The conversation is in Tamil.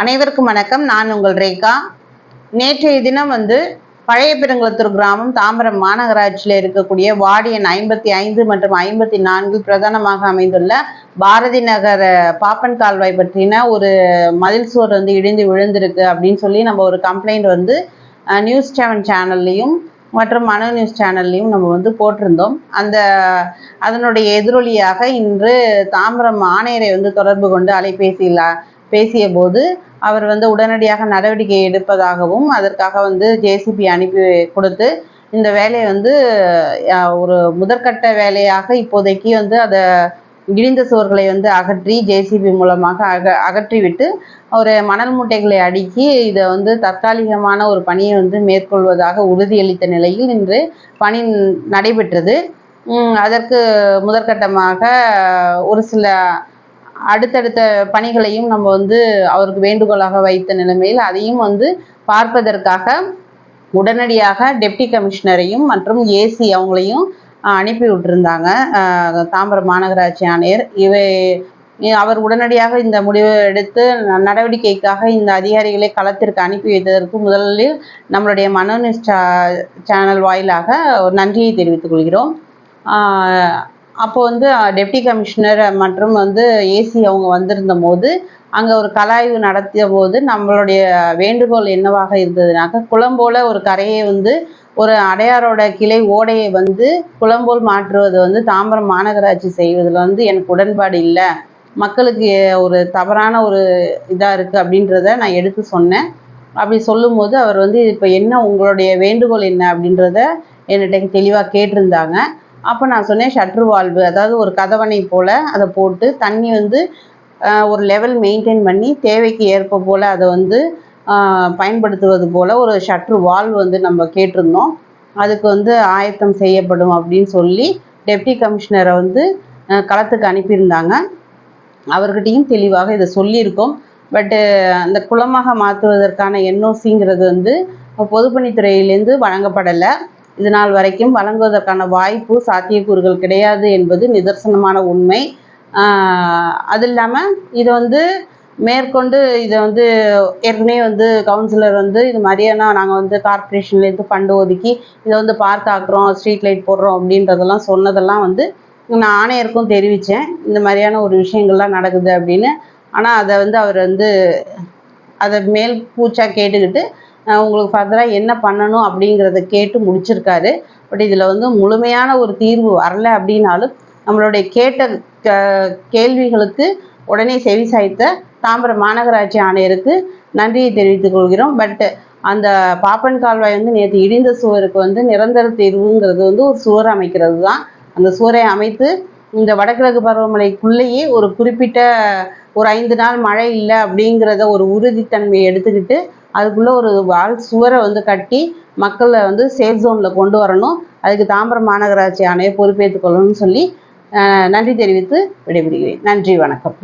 அனைவருக்கும் வணக்கம். நான் உங்கள் ரேகா. நேற்றைய தினம் வந்து பழைய பெருங்குளத்தூர் கிராமம் தாம்பரம் மாநகராட்சியில் இருக்கக்கூடிய வார்டு எண் ஐம்பத்தி ஐந்து மற்றும் ஐம்பத்தி நான்கு பிரதானமாக அமைந்துள்ள பாரதி நகர் பாப்பன் கால்வாய் பற்றின ஒரு மதில் சுவர் வந்து இடிந்து விழுந்திருக்கு அப்படின்னு சொல்லி நம்ம ஒரு கம்ப்ளைண்ட் வந்து நியூஸ் செவன் சேனல்லையும் மற்றும் மனோ நியூஸ் சேனல்லையும் நம்ம வந்து போட்டிருந்தோம். அந்த அதனுடைய எதிரொலியாக இன்று தாம்பரம் ஆணையரை வந்து தொடர்பு கொண்டு அலைபேசியில் பேசிய போது அவர் வந்து உடனடியாக நடவடிக்கை எடுப்பதாகவும் அதற்காக வந்து ஜேசிபி அனுப்பி கொடுத்து இந்த வேலையை வந்து ஒரு முதற்கட்ட வேலையாக இப்போதைக்கு வந்து அதை இடிந்த சுவர்களை வந்து அகற்றி ஜேசிபி மூலமாக அக அகற்றிவிட்டு ஒரு மணல் மூட்டைகளை அடுக்கி இதை வந்து தற்காலிகமான ஒரு பணியை வந்து மேற்கொள்வதாக உறுதியளித்த நிலையில் இன்று பணி நடைபெற்றது. அதற்கு முதற்கட்டமாக ஒரு சில அடுத்தடுத்த பணிகளையும் நம்ம வந்து அவருக்கு வேண்டுகோளாக வைத்த நிலைமையில் அதையும் வந்து பார்ப்பதற்காக உடனடியாக டெப்டி கமிஷனரையும் மற்றும் ஏசி அவங்களையும் அனுப்பி விட்டுருந்தாங்க. தாம்பரம் மாநகராட்சி ஆணையர். இவை அவர் உடனடியாக இந்த முடிவு எடுத்து ந- நடவடிக்கைக்காக இந்த அதிகாரிகளை களத்திற்கு அனுப்பி வைத்ததற்கு முதலில் நம்மளுடைய மனோ சேனல் வாயிலாக ஒரு நன்றியை தெரிவித்துக் கொள்கிறோம். அப்போ வந்து டெப்டி கமிஷனர் மற்றும் வந்து ஏசி அவங்க வந்திருந்த போது அங்கே ஒரு கலாய்வு நடத்திய போது நம்மளுடைய வேண்டுகோள் என்னவாக இருந்ததுனாக்க குளம்போல ஒரு கரையை வந்து ஒரு அடையாரோட கிளை ஓடையை வந்து குளம்போல் மாற்றுவது வந்து தாம்பரம் மாநகராட்சி செய்வதில் வந்து எனக்கு உடன்பாடு இல்லை. மக்களுக்கு ஒரு தவறான ஒரு இதாக இருக்குது அப்படின்றத நான் எடுத்து சொன்னேன். அப்படி சொல்லும்போது அவர் வந்து இப்போ என்ன உங்களுடைய வேண்டுகோள் என்ன? அப்படின்றத என்கிட்ட தெளிவாக கேட்டிருந்தாங்க. அப்போ நான் சொன்னேன் ஷட்ரு வால்வு அதாவது ஒரு கதவணை போல் அதை போட்டு தண்ணி வந்து ஒரு லெவல் மெயின்டைன் பண்ணி தேவைக்கு ஏற்ப போல் அதை வந்து பயன்படுத்துவது போல் ஒரு ஷட்ரு வால்வ் வந்து நம்ம கேட்டிருந்தோம். அதுக்கு வந்து ஆயத்தம் செய்யப்படும் அப்படின்னு சொல்லி டெப்டி கமிஷனரை வந்து களத்துக்கு அனுப்பியிருந்தாங்க. அவர்கிட்டையும் தெளிவாக இதை சொல்லியிருக்கோம். பட்டு அந்த குளமாக மாற்றுவதற்கான என்ஓசிங்கிறது வந்து பொதுப்பணித்துறையிலேருந்து வழங்கப்படலை. இது நாள் வரைக்கும் வழங்குவதற்கான வாய்ப்பு சாத்தியக்கூறுகள் கிடையாது என்பது நிதர்சனமான உண்மை. ஆஹ் அது இல்லாமல் இதை வந்து மேற்கொண்டு இதை வந்து ஏற்கனவே வந்து கவுன்சிலர் வந்து இது மாதிரியான நாங்கள் வந்து கார்பரேஷன்லேருந்து ஃபண்டு ஒதுக்கி இதை வந்து பார்க் ஆக்குறோம் ஸ்ட்ரீட் லைட் போடுறோம் அப்படின்றதெல்லாம் சொன்னதெல்லாம் வந்து நான் ஆணையருக்கும் தெரிவித்தேன் இந்த மாதிரியான ஒரு விஷயங்கள்லாம் நடக்குது அப்படின்னு. ஆனால் அதை வந்து அவர் வந்து அதை மேல் பூச்சா கேட்டுக்கிட்டு உங்களுக்கு ஃபர்தராக என்ன பண்ணணும் அப்படிங்கிறத கேட்டு முடிச்சிருக்காரு. பட் இதில் வந்து முழுமையான ஒரு தீர்வு வரல அப்படின்னாலும் நம்மளுடைய கேட்ட கேள்விகளுக்கு உடனே செவி சாய்த்த தாம்பரம் மாநகராட்சி ஆணையருக்கு நன்றியை தெரிவித்துக் கொள்கிறோம். பட் அந்த பாப்பன் கால்வாய் வந்து நேற்று இடிந்த சுவருக்கு வந்து நிரந்தர தீர்வுங்கிறது வந்து ஒரு சுவர் அமைக்கிறது தான் அந்த சுவரை அமைத்து இந்த வடகிழக்கு பருவமழைக்குள்ளேயே ஒரு குறிப்பிட்ட ஒரு ஐந்து நாள் மழை இல்லை அப்படிங்கிறத ஒரு உறுதித்தன்மையை எடுத்துக்கிட்டு அதுக்குள்ளே ஒரு வால் சுவரை வந்து கட்டி மக்களை வந்து சேஃப் ஜோனில் கொண்டு வரணும். அதுக்கு தாம்பரம் மாநகராட்சி ஆணையை பொறுப்பேற்றுக்கொள்ளணும்னு சொல்லி நன்றி தெரிவித்து விடைபெறுகிறேன். நன்றி வணக்கம்.